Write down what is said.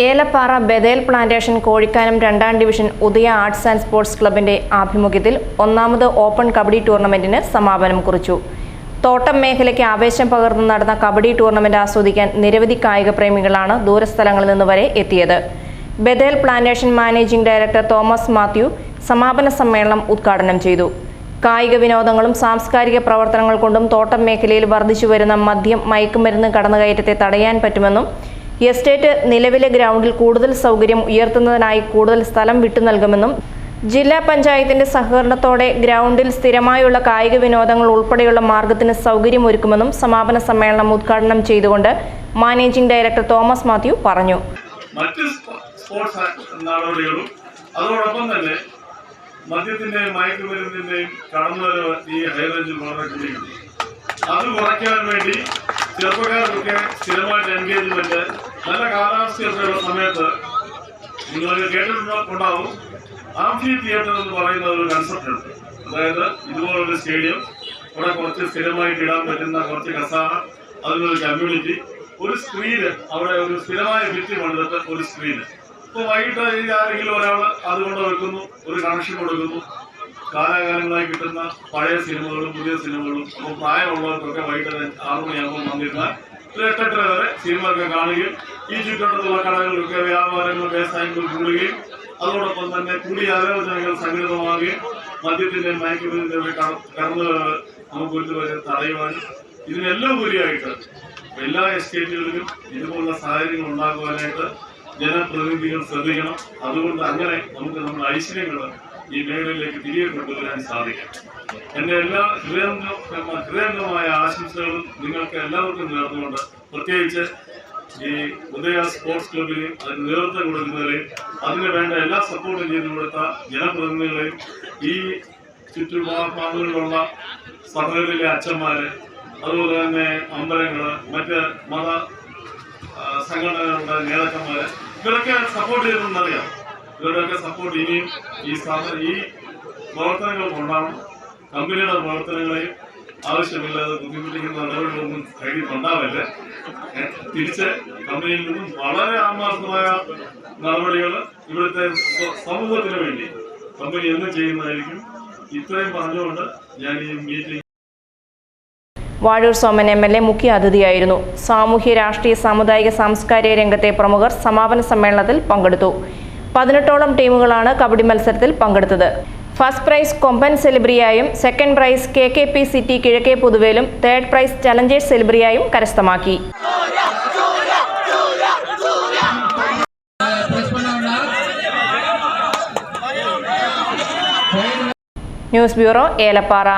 Elappara ബദേൽ plantation Kozhikkanam രണ്ടാം division Udaya arts and sports ക്ലബിന്റെ ആഭിമുഖ്യത്തിൽ ഒന്നാമത് ഓപ്പൺ കബഡി ടൂർണമെന്റിന് സമാപനം കുറിച്ചു. തോട്ടം മേഖലയ്ക്ക് ആവേശം പകർന്നു നടന്ന കബഡി ടൂർണമെന്റ് ആസ്വദിക്കാൻ നിരവധി കായിക പ്രേമികളാണ് ദൂരസ്ഥലങ്ങളിൽ നിന്ന് വരെ എത്തിയത്. Badel plantation managing director Thomas Mathew സമാപന സമ്മേളനം ഉദ്ഘാടനം ചെയ്തു. കായിക വിനോദങ്ങളും സാംസ്കാരിക പ്രവർത്തനങ്ങൾ കൊണ്ടും തോട്ടം മേഖലയിൽ വർദ്ധിച്ചു വരുന്ന മദ്യം മയക്കുമരുന്ന് കടന്നുകയറ്റത്തെ തടയാൻ പറ്റുമെന്നും എസ്റ്റേറ്റ് നിലവിലെ ഗ്രൗണ്ടിൽ കൂടുതൽ സൗകര്യം ഉയർത്തുന്നതിനായി കൂടുതൽ സ്ഥലം വിട്ടു നൽകുമെന്നും ജില്ലാ പഞ്ചായത്തിന്റെ സഹകരണത്തോടെ ഗ്രൗണ്ടിൽ സ്ഥിരമായുള്ള കായിക വിനോദങ്ങൾ ഉൾപ്പെടെയുള്ള മാർഗത്തിന് സൗകര്യമൊരുക്കുമെന്നും സമാപന സമ്മേളനം ഉദ്ഘാടനം ചെയ്തുകൊണ്ട് മാനേജിംഗ് ഡയറക്ടർ തോമസ് മാത്യു പറഞ്ഞു. മറ്റ് സ്പോ- സ്പോർട്സ് അതോടൊപ്പം തന്നെ മദ്യത്തിന്റെയും മയക്കുമരുന്നിന്റെയും കടന്നുവരവ് ഈ ഹൈറേഞ്ചിൽ വളരെ അത് കുറയ്ക്കാൻ വേണ്ടി ചെറുപ്പക്കാർക്കൊക്കെ സ്ഥിരമായിട്ട് എൻഗേജ്മെന്റ് നല്ല കാലാവസ്ഥയുള്ള സമയത്ത് നിങ്ങൾ കേട്ടിട്ടുണ്ടാവും ആംഫി തിയേറ്റർ എന്ന് പറയുന്ന ഒരു കൺസെപ്റ്റ് ഉണ്ട്. അതായത് ഇതുപോലൊരു സ്റ്റേഡിയം. ഇവിടെ കുറച്ച് സ്ഥിരമായിട്ട് ഇടാൻ പറ്റുന്ന കുറച്ച് കസാന അതിനൊരു കമ്മ്യൂണിറ്റി ഒരു സ്ക്രീന് അവിടെ ഒരു സ്ഥിരമായ ഭിത്തി പണിതിട്ട് ഒരു സ്ക്രീന് ഇപ്പൊ വൈകിട്ട് ആരെങ്കിലും ഒരാൾ അതുകൊണ്ട് വെക്കുന്നു ഒരു കണക്ഷൻ കൊടുക്കുന്നു. കാലാകാലങ്ങളായി കിട്ടുന്ന പഴയ സിനിമകളും പുതിയ സിനിമകളും അപ്പോൾ പ്രായമുള്ളവർക്കൊക്കെ വൈകിട്ട് ആറു മണിയാകുമ്പോൾ ഒരു എട്ടെട്ടര വരെ സിനിമയൊക്കെ കാണുകയും ഈ ചുറ്റോട്ടത്തുള്ള കടകളിലൊക്കെ വ്യാപാരങ്ങൾ വ്യവസായങ്ങൾ കൂടുകയും അതോടൊപ്പം തന്നെ കൂടി ആലോചനകൾ സംഘടിതമാകുകയും മദ്യത്തിന്റെ മയക്കുമരുന്നിന്റെ ഒക്കെ കട- കടന്നു നമുക്ക് ഇതുവരെ തടയുവാനും ഇതിനെല്ലാം ഉപരിയായിട്ട് എല്ലാ എസ്റ്റേറ്റുകളിലും ഇതുപോലുള്ള സാഹചര്യങ്ങൾ ഉണ്ടാക്കുവാനായിട്ട് ജനപ്രതിനിധികൾ ശ്രദ്ധിക്കണം. അതുകൊണ്ട് അങ്ങനെ നമുക്ക് നമ്മുടെ ഐശ്വര്യങ്ങൾ ഈ മേഖലയിലേക്ക് തിരികെ കൊണ്ടുവരാൻ സാധിക്കും. എന്റെ എല്ലാ ഹൃദയംഗ- ഹൃദയംഗമായ ആശംസകളും നിങ്ങൾക്ക് എല്ലാവർക്കും നേർന്നുകൊണ്ട് പ്രത്യേകിച്ച് ഈ ഉദയ സ്പോർട്സ് ക്ലബിന് അതിന് നേതൃത്വം കൊടുക്കുന്നവരെയും അതിന് വേണ്ട എല്ലാ സപ്പോർട്ടും ചെയ്തു കൊടുത്ത ജനപ്രതിനിധികളെയും ഈ ചുറ്റുപാടുകളിലുള്ള സഭകളിലെ അച്ഛന്മാര് അതുപോലെ തന്നെ അമ്പലങ്ങൾ മറ്റ് മത സംഘടനകളുടെ നേതാക്കന്മാര് ഇവരൊക്കെ സപ്പോർട്ട് ചെയ്തിട്ടുണ്ടെന്നറിയാം. ഇവരുടെയൊക്കെ സപ്പോർട്ട് ഇനിയും ഈ സ്ഥാപന ഈ പ്രവർത്തനങ്ങൾ കൊണ്ടാണ് കമ്പനിയുടെ പ്രവർത്തനങ്ങളെയും ആവശ്യമില്ലാതെ ബുദ്ധിമുട്ടിക്കുന്ന നടപടികളൊന്നും കയ്യിൽ ഉണ്ടാവില്ല തിരിച്ച് കമ്പനിയിൽ നിന്നും വളരെ ആത്മാർത്ഥമായ നടപടികൾ ഇവിടുത്തെ സമൂഹത്തിന് വേണ്ടി. കമ്പനി എന്നും ചെയ്യുന്നതായിരിക്കും? ഇത്രയും പറഞ്ഞുകൊണ്ട് ഞാൻ ഈ meeting Vazhoor Soman M L A മുഖ്യ അതിഥിയായിരുന്നു. സാമൂഹ്യ രാഷ്ട്രീയ സാമുദായിക സാംസ്കാരിക രംഗത്തെ പ്രമുഖർ സമാപന സമ്മേളനത്തിൽ പങ്കെടുത്തു. പതിനെട്ടോളം ടീമുകളാണ് കബഡി മത്സരത്തിൽ പങ്കെടുത്തത്. First prize Komban സെലിബ്രിയായും second prize K K P city കിഴക്കേ പുതുവേലും തേർഡ് പ്രൈസ് ചലഞ്ചേഴ്സ് സെലിബ്രിയായും കരസ്ഥമാക്കി. News bureau Elappara.